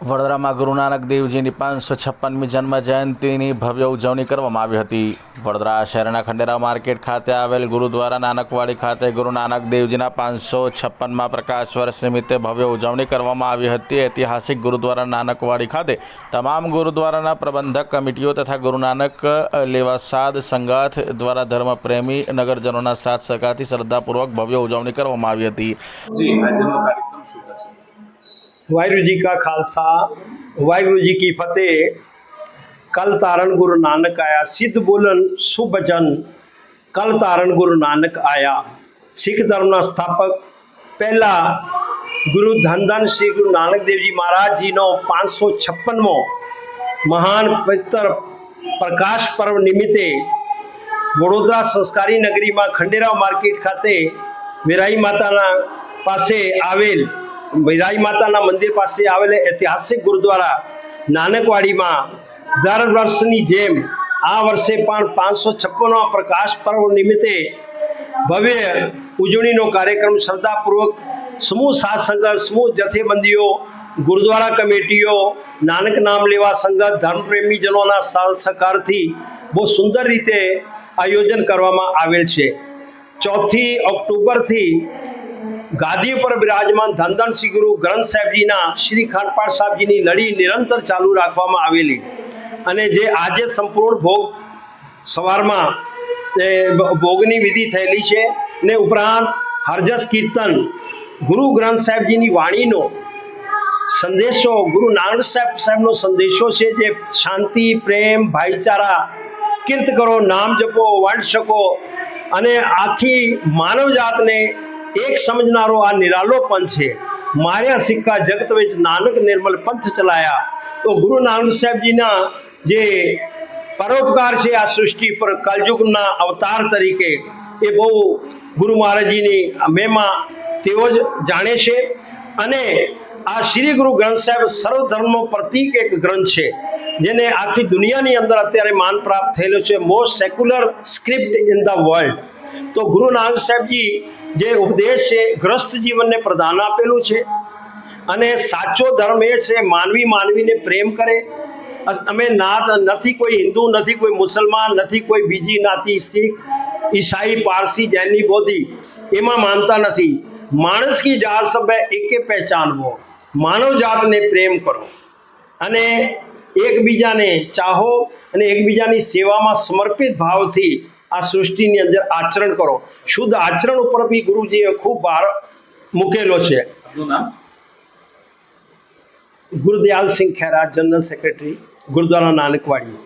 વડોદરામાં ગુરુ નાનક દેવજીની પાંચસો છપ્પનમી જન્મ જયંતિની ભવ્ય ઉજવણી કરવામાં આવી હતી. વડોદરા શહેરના ખંડેરા માર્કેટ ખાતે આવેલ ગુરુદ્વારા નાનકવાડી ખાતે ગુરુ નાનક દેવજીના પાંચસો છપ્પનમાં પ્રકાશ વર્ષ નિમિત્તે ભવ્ય ઉજવણી કરવામાં આવી હતી. ઐતિહાસિક ગુરુદ્વારા નાનકવાડી ખાતે તમામ ગુરુદ્વારાના પ્રબંધક કમિટીઓ તથા ગુરુ નાનક લેવા સાદ સંગાથ દ્વારા ધર્મપ્રેમી નગરજનોના સાથ સહકારથી શ્રદ્ધાપૂર્વક ભવ્ય ઉજવણી કરવામાં આવી હતી. वाहगुरु जी का खालसा, वाहगुरु जी की फतेह। कल तारण गुरु नानक आया, सिद्ध बोलन सुभजन कल तारण गुरु नानक आया। सिख धर्म स्थापक। पहला गुरु धन धन श्री गुरु नानक देव जी महाराज जी नौ पाँच महान पवित्र प्रकाश पर्व निमित्ते वडोदरा संस्कारी नगरी में मा खंडेराव मार्केट खाते विराई माता पासे आवेल। વિરાઈ માતાના મંદિર પાસે આવેલ ઐતિહાસિક ગુરુદ્વારા નાનકવાડીમાં દર વર્ષની જેમ આ વર્ષે પણ પાંચસો છપ્પનમાં પ્રકાશ પર્વ નિમિત્તે ભવ્ય ઉજવણીનો કાર્યક્રમ શ્રદ્ધાપૂર્વક, સમૂહ સાથ સંઘ, સમૂહ જથેબંધીઓ ગુરુદ્વારા કમિટીઓ, નાનક નામ લેવા સંગત ધર્મપ્રેમીજનોના સાથ સહકારથી બહુ સુંદર રીતે આયોજન કરવામાં આવેલ છે. ચોથી ઓક્ટોબરથી ગાદી પર બિરાજમાન ધનધન શ્રી ગુરુ ગ્રંથ સાહેબજીના શ્રી ખાનપાળ સાહેબજીની લડી નિરંતર ચાલુ રાખવામાં આવેલી. અને જે આજે સંપૂર્ણ ભોગ સવારમાં ભોગની વિધિ થયેલી છે ને ઉપરાંત હરજસ કીર્તન ગુરુ ગ્રંથ સાહેબજીની વાણીનો સંદેશો, ગુરુ નાનક સાહેબ સાહેબનો સંદેશો છે જે શાંતિ, પ્રેમ, ભાઈચારા, કીર્ત કરો, નામ જપો વાંચ શકો અને આખી માનવ જાતને એક સમજનારો આ નિરાલો પંથ છે. માર્યા સિક્કા જગત ਵਿੱਚ નાનક નિર્મલ પંથ ચલાયા. તો ગુરુ નાનક સાહેબજીના જે પરોપકાર છે આ સૃષ્ટિ પર કલયુગના અવતાર તરીકે, એ બહુ ગુરુ મહારાજજીની મહેમા તેઓ જ જાણે છે. અને આ શ્રી ગુરુ ગ્રંથ સાહેબ સર્વ ધર્મનો પ્રતીક એક ગ્રંથ છે, જેને આખી દુનિયાની અંદર અત્યારે માન પ્રાપ્ત થયેલો છે. Most secular script in the world તો ગુરુ નાનક સાહેબજી જે ઉપદેશ છે ગ્રસ્ત જીવનને પ્રદાન આપેલું છે અને સાચો ધર્મ એ છે, માનવી માનવીને પ્રેમ કરે. અમે નાત નથી કોઈ હિન્દુ, નથી કોઈ મુસલમાન, નથી કોઈ બીજી નાતી, શીખ, ઈસાઈ, પારસી, જૈની બોધી એમાં માનતા નથી. માણસ કી જાત સબ એકે પહેચાનવો માનવ જાતને પ્રેમ કરો. અને એકબીજાને ચાહો અને એકબીજાની સેવામાં સમર્પિત ભાવથી આ સૃષ્ટિની અંદર આચરણ કરો શુદ્ધ આચરણ ઉપર બી ગુરુજીએ ખૂબ ભાર મૂકેલો છે આપનું નામ ગુરુદયાલ સિંહ ખેરા જનરલ સેક્રેટરી ગુરુદ્વારા નાનકવાડી